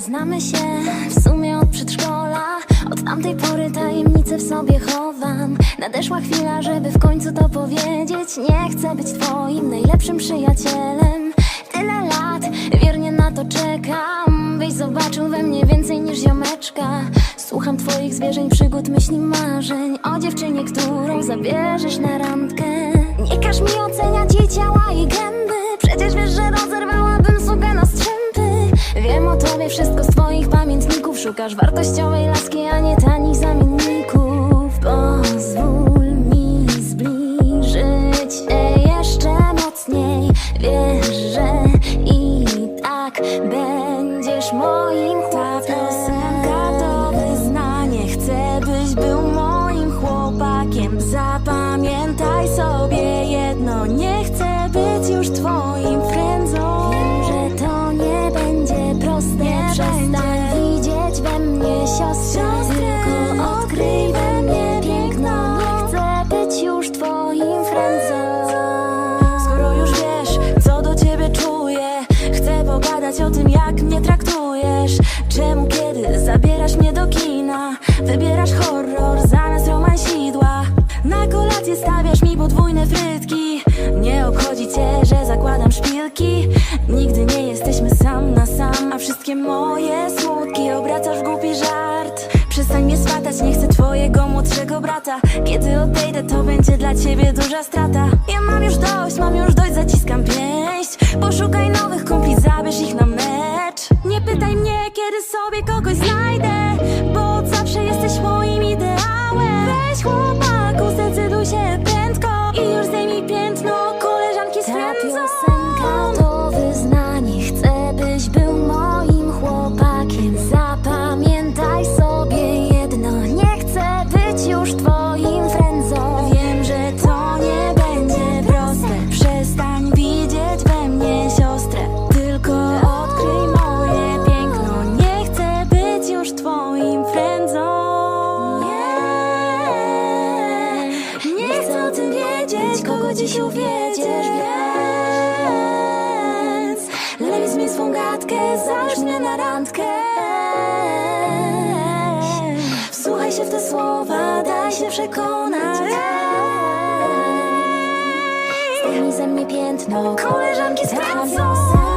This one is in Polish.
Znamy się w sumie od przedszkola. Od tamtej pory tajemnicę w sobie chowam. Nadeszła chwila, żeby w końcu to powiedzieć. Nie chcę być twoim najlepszym przyjacielem. Tyle lat, wiernie na to czekam Byś zobaczył we mnie więcej niż ziomeczka. Słucham twoich zwierzeń, przygód, myśli, marzeń O dziewczynie, którą zabierzesz na randkę. Nie każ mi oceniać jej ciała i gęby. Przecież wiesz, że strzępy Wiem o tobie wszystko z twoich pamiętników. Szukasz wartościowej laski, a nie tanich zamienników. Pozwól Wybierasz horror zamiast romansidła. Na kolację stawiasz mi podwójne frytki. Nie obchodzi cię, że zakładam szpilki. Nigdy nie jesteśmy sam na sam A wszystkie moje smutki obracasz w głupi żart. Przestań mnie swatać, nie chcę twojego młodszego brata. Kiedy odejdę, to będzie dla ciebie duża strata. Ja mam już dość, mam już dość, zaciskam pięść. Poszukaj nowych kumpli, zabierz ich na mecz. Nie pytaj mnie, kiedy sobie wiedzieć Kogo dziś uwiedziesz Więc lepiej zmień swą gadkę Załóż mnie na randkę. Wsłuchaj się w te słowa Daj się przekonać. Zdejmij ze mnie piętno Koleżanki z piosenka